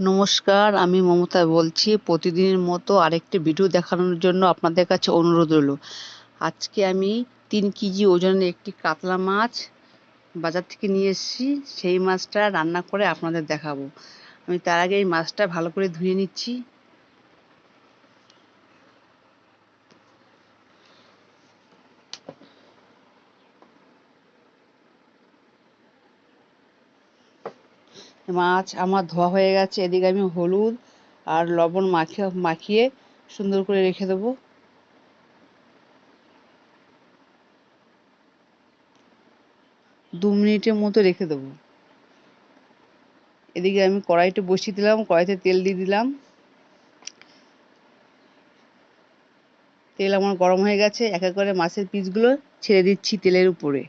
নমস্কার, আমি মমতা বলছি। প্রতিদিনের মতো আরেকটি ভিডিও দেখানোর জন্য আপনাদের কাছে অনুরোধ রইল। আজকে আমি তিন কেজি ওজনের একটি কাতলা মাছ বাজার থেকে নিয়ে এসেছি। সেই মাছটা রান্না করে আপনাদের দেখাবো। আমি তার আগে এই মাছটা ভালো করে ধুয়ে নিচ্ছি। মাছ আমার ধোয়া হয়ে গেছে, এদিকে আমি হলুদ আর লবণ মাখিয়ে মাখিয়ে সুন্দর করে রেখে দেবো। দু মিনিটের মতো রেখে দেবো। এদিকে আমি কড়াইটা বসিয়ে দিলাম, কড়াইতে তেল দিয়ে দিলাম। তেল আমার গরম হয়ে গেছে, এক এক করে মাছের পিসগুলো ছেড়ে দিচ্ছি তেলের উপরে।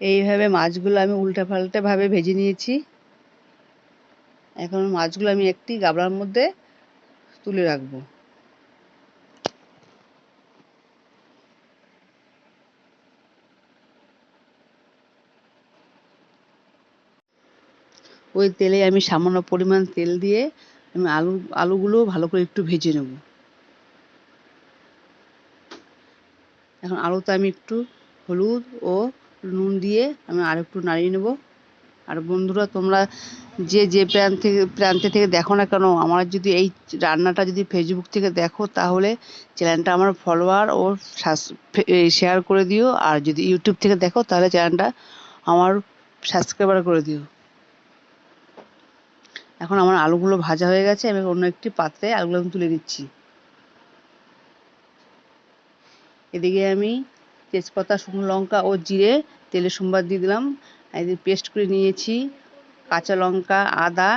এইভাবে মাছগুলো আমি উল্টা পাল্টা ভাবে ভেজে নিয়েছি। এখন মাছগুলো আমি একটি গাবলার মধ্যে তুলে রাখব। ওই তেলে আমি সামান্য পরিমাণ তেল দিয়ে আমি আলু, আলুগুলো ভালো করে একটু ভেজে নেব। এখন আলুতে আমি একটু হলুদ ও নুন দিয়ে আমি আর একটু নাড়িয়ে নেব। আর বন্ধুরা, তোমরা যে যে প্রান্ত প্রান্তে থেকে দেখো না কেন, আমার যদি এই রান্নাটা যদি ফেসবুক থেকে দেখো, তাহলে চ্যানেলটা আমার ফলোয়ার ও শেয়ার করে দিও। আর যদি ইউটিউব থেকে দেখো, তাহলে চ্যানেলটা আমার সাবস্ক্রাইবার করে দিও। এখন আমার আলুগুলো ভাজা হয়ে গেছে, আমি অন্য একটি পাত্রে আলুগুলো আমি তুলে দিচ্ছি এদিকে আমি তেজপাতা, শুকনো লঙ্কা ও জিরে তেলে সোমবার দিয়ে দিলাম। এদিকে পেস্ট করে নিয়েছি, কাঁচা লঙ্কা, আদা,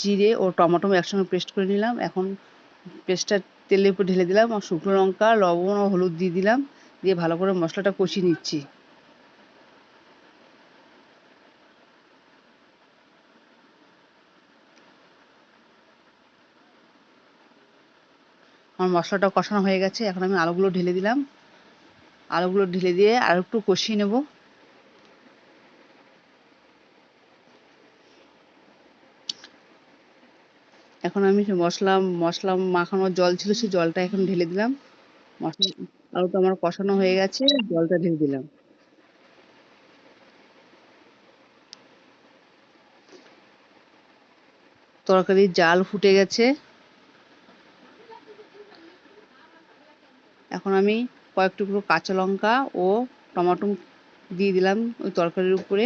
জিরে ও টমেটো একসঙ্গে পেস্ট করে নিলাম। এখন পেস্টটা তেলের উপর ঢেলে দিলাম আর শুকনো লঙ্কা, লবণ ও হলুদ দিয়ে দিলাম। দিয়ে ভালো করে মশলাটা কষিয়ে নিচ্ছি। আমার মশলাটা কষানো হয়ে গেছে। এখন আমি আলুগুলো ঢেলে দিলাম। আলুগুলো ঢেলে দিয়ে আর একটু কষিয়ে নেব। এখন আমি মশলা মশলা মাখানোর জল ছিল, সেই জলটা এখন ঢেলে দিলাম। মশলা তো আমার কষানো হয়ে গেছে, জলটা ঢেলে দিলাম। তরকারির জাল ফুটে গেছে। এখন আমি কয়েক টুকরো কাঁচা লঙ্কা ও টমেটো দিয়ে দিলাম ওই তরকারির উপরে।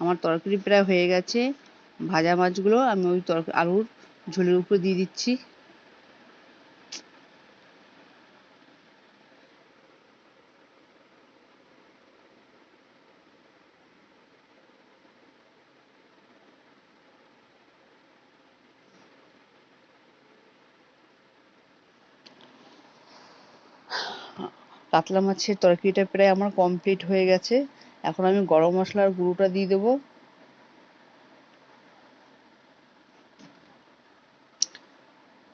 আমার তরকারি প্রায় হয়ে গেছে। ভাজা মাছগুলো আমি ওই তরকারি আলুর ঝোলের উপরে দিয়ে দিচ্ছি। কাতলা মাছের তরকারিটা প্রায় আমার কমপ্লিট হয়ে গেছে। এখন আমি গরম মশলার গুঁড়োটা দিয়ে দেবো।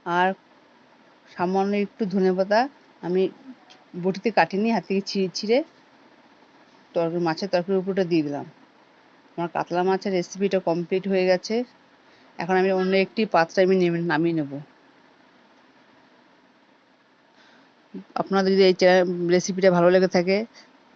আর সামান্য একটু ধনেপাতা আমি বটিতে কাটিনি, হাত থেকে ছিঁড়ে ছিঁড়ে তরকারি, মাছের তরকারির উপরটা দিয়ে দিলাম। আমার কাতলা মাছের রেসিপিটা কমপ্লিট হয়ে গেছে। এখন আমি অন্য একটি পাত্রে আমি নামিয়ে নেব। আপনাদের যদি এই রেসিপিটা ভালো লেগে থাকে